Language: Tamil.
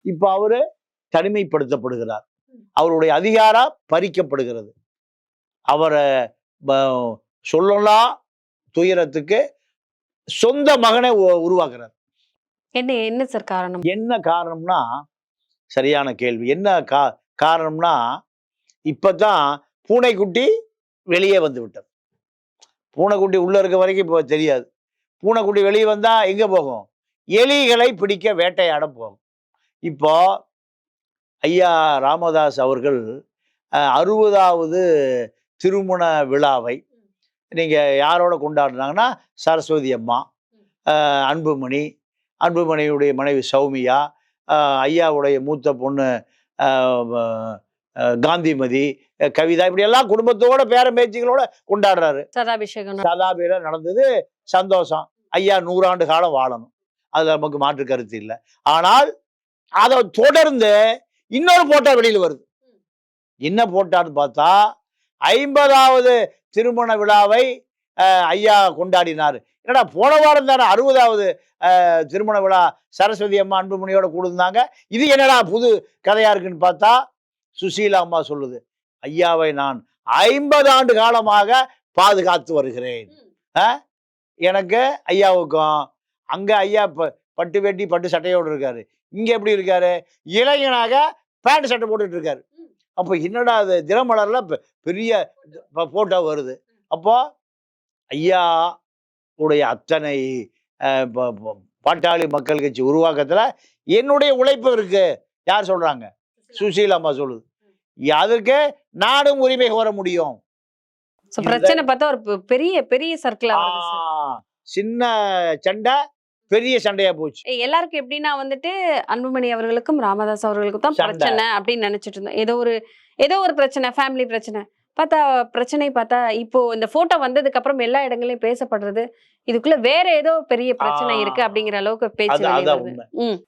இப்ப அவரு தனிமைப்படுத்தப்படுகிறார். அவருடைய அதிகாரம் பறிக்கப்படுகிறது. அவரை சொல்லலாம் துயரத்துக்கு சொந்த மகனை உருவாக்குறார். என்ன என்ன சார் காரணம்? என்ன காரணம்னா சரியான கேள்வி. என்ன கா காரணம்னா இப்பதான் பூனைக்குட்டி வெளியே வந்து விட்டது. பூனைக்குட்டி உள்ள இருக்க வரைக்கும் இப்போ தெரியாது. பூனைக்குட்டி வெளியே வந்தா எங்க போகும்? எலிகளை பிடிக்க வேட்டையாட போகும். இப்போ ஐயா ராமதாஸ் அவர்கள் அறுபதாவது திருமண விழாவை நீங்க யாரோட கொண்டாடுனாங்கன்னா சரஸ்வதி அம்மா அன்புமணி அன்புமணியுடைய மனைவி சௌமியா ஐயாவுடைய மூத்த பொண்ணு காந்திமதி கவிதா இப்படி எல்லாம் குடும்பத்தோட பேர பேச்சுகளோட கொண்டாடுறாரு. சதாபிஷேகம் சதாபில நடந்தது சந்தோஷம். ஐயா நூறாண்டு காலம் வாழணும். அதுல நமக்கு மாற்று கருத்து இல்லை. ஆனால் அதை தொடர்ந்து இன்னொரு போட்டோ வெளியில் வருது. என்ன போட்டான்னு பார்த்தா ஐம்பதாவது திருமண விழாவை ஐயா கொண்டாடினார். என்னடா போன வாரம் தானே அறுபதாவது திருமண விழா சரஸ்வதி அம்மா அன்புமணியோட கூடுந்தாங்க இது என்னடா புது கதையா இருக்குன்னு பார்த்தா சுசீலா அம்மா சொல்லுது ஐயாவை நான் ஐம்பது ஆண்டு காலமாக பாதுகாத்து வருகிறேன்? எனக்கு ஐயாவுக்கும் அங்க ஐயா ப- பட்டு வெட்டி பட்டு சட்டையோடு இருக்காரு. இங்க எப்படி இருக்காரு? இளைஞனாக பேண்ட் சட்டை போட்டுட்டு இருக்காரு. அப்போ என்னடா அது? தினமலர்ல பெரிய போட்டோ. வருது. அப்போ ஐயா உடைய அத்தனை பாட்டாளி மக்கள் கட்சி உருவாக்கத்துல என்னுடைய உழைப்பு இருக்கு. யார் சொல்றாங்க? சுசீலா அம்மா. சொல்லுது. அதுக்கு நானும் உரிமை கோர முடியும். பிரச்சனை பார்த்தா ஒரு பெரிய பெரிய சர்க்கிளா சின்ன சண்டை பெரிய சண்டையா போச்சு. எல்லாருக்கும் எப்படின்னா வந்துட்டு அன்புமணி அவர்களுக்கும் ராமதாஸ் அவர்களுக்கும் தான். பிரச்சனை அப்படின்னு நினைச்சிட்டு இருந்தோம். ஏதோ ஒரு ஏதோ ஒரு பிரச்சனை ஃபேமிலி பிரச்சனை. பார்த்தா பிரச்சனை பார்த்தா இப்போ இந்த போட்டோ வந்ததுக்கு அப்புறம் எல்லா இடங்களையும் பேசப்படுறது. இதுக்குள்ள வேற ஏதோ பெரிய பிரச்சனை. இருக்கு அப்படிங்கிற அளவுக்கு பேச்சு